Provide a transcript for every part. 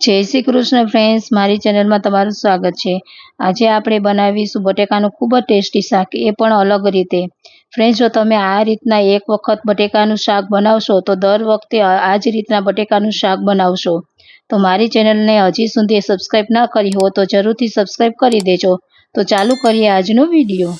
જય શ્રી કૃષ્ણ ફ્રેન્ડ્સ મારી ચેનલમાં તમારું સ્વાગત છે. આજે આપણે બનાવીશું બટેકાનું ખૂબ જ ટેસ્ટી શાક, એ પણ અલગ રીતે. ફ્રેન્ડ્સ જો તમે આ રીતના એક વખત બટેકાનું શાક બનાવશો, તો દર વખતે આ જ રીતના બટેકાનું શાક બનાવશો. તો મારી ચેનલને હજી સુધી સબસ્ક્રાઈબ ના કરી હો, તો જરૂરથી સબસ્ક્રાઈબ કરી દેજો. તો ચાલુ કરીએ આજનો વીડિયો.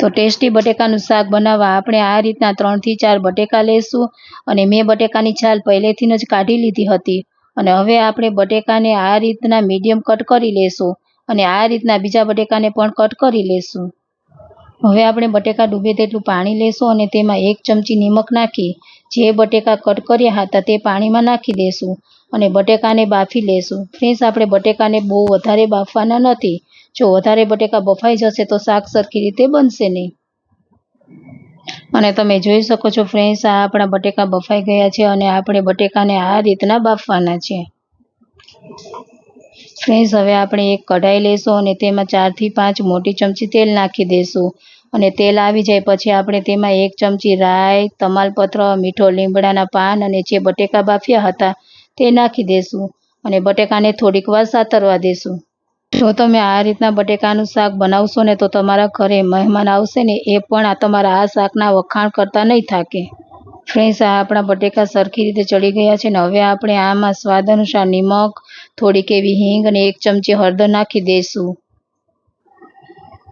તો ટેસ્ટી બટેકાનું શાક બનાવવા આપણે આ રીતના ત્રણથી ચાર બટેકા લઈશું અને મેં બટેકાની છાલ પહેલેથી જ કાઢી લીધી હતી. અને હવે આપણે બટેકાને આ રીતના મીડિયમ કટ કરી લેશું અને આ રીતના બીજા બટેકાને પણ કટ કરી લેશું. હવે આપણે બટેકા ડૂબે તેટલું પાણી લેશું અને તેમાં એક ચમચી નિમક નાખી, જે બટેકા કટ કર્યા હતા તે પાણીમાં નાખી દેશું અને બટેકાને બાફી લેશું. ફ્રેન્ડ્સ, આપણે બટેકાને બહુ વધારે બાફવાના નથી. જો વધારે બટેકા બફાઈ જશે તો શાક સરખી રીતે બનશે નહીં. અને તમે જોઈ શકો છો ફ્રેન્ડ્સ, આ આપણા બટેકા બફાઈ ગયા છે અને આપણે બટેકાને આ રીતના બાફવાના છે. ફ્રેન્ડ્સ, હવે આપણે એક કઢાઈ લેશું અને તેમાં ચારથી પાંચ મોટી ચમચી તેલ નાખી દઈશું અને તેલ આવી જાય પછી આપણે તેમાં એક ચમચી રાઈ, તમાલપત્ર, મીઠો લીમડાના પાન અને જે બટેકા બાફ્યા હતા તે નાખી દઈશું અને બટેકાને થોડીક વાર સાતરવા દઈશું જો તમે આ રીતના બટેકાનું શાક બનાવશો ને તો તમારા ઘરે મહેમાન આવશે ને એ પણ આ તમારા આ શાકના વખાણ કરતા નહીં થાકે. ફ્રેન્ડ્સ આ આપણા બટેકા સરખી રીતે ચડી ગયા છે ને હવે આપણે આમાં સ્વાદ અનુસાર નિમક, થોડીક એવી હિંગ અને એક ચમચી હળદર નાખી દઈશું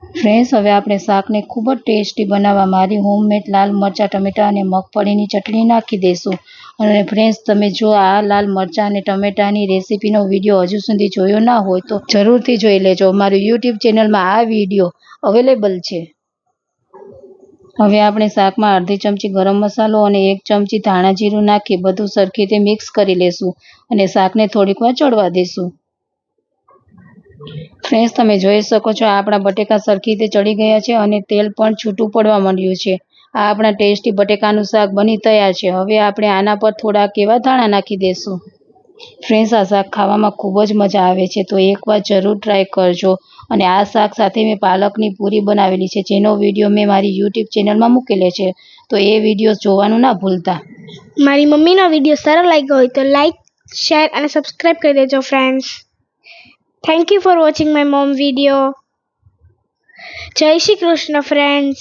ફ્રેન્ડ્સ, હવે આપણે શાકને ખૂબ જ ટેસ્ટી બનાવવા મારી હોમમેડ લાલ મરચાં, ટમેટાં અને મગફળીની ચટણી નાખી દઈશું અને ફ્રેન્ડ્સ, તમે જો આ લાલ મરચાં અને ટમેટાની રેસીપીનો વીડિયો હજુ સુધી જોયો ના હોય તો જરૂરથી જોઈ લેજો. મારું યુટ્યુબ ચેનલમાં આ વીડિયો અવેલેબલ છે. હવે આપણે શાકમાં અડધી ચમચી ગરમ મસાલો અને એક ચમચી ધાણા જીરું નાખી બધું સરખી રીતે મિક્સ કરી લેશું અને શાકને થોડીક વાર ચડવા દઈશું ફ્રેન્ડ્સ તમે જોઈ શકો છો, આપણા બટેકા સરખી રીતે ચડી ગયા છે અને તેલ પણ છૂટું પડવા માંડ્યું છે. આ આપણા ટેસ્ટી બટેકાનું શાક બની તૈયાર છે. હવે આપણે આના પર થોડાક એવા ધાણા નાખી દઈશું ફ્રેન્ડ્સ આ શાક ખાવામાં ખૂબ જ મજા આવે છે, તો એકવાર જરૂર ટ્રાય કરજો. અને આ શાક સાથે મેં પાલકની પૂરી બનાવેલી છે, જેનો વીડિયો મેં મારી યુટ્યુબ ચેનલમાં મૂકેલો છે. તો એ વીડિયો જોવાનું ના ભૂલતા. મારી મમ્મીનો વીડિયો સારો લાગ્યો હોય તો લાઈક શેર અને સબસ્ક્રાઈબ કરી દેજો friends Thank you for watching my mom video. Jai Shri Krishna friends.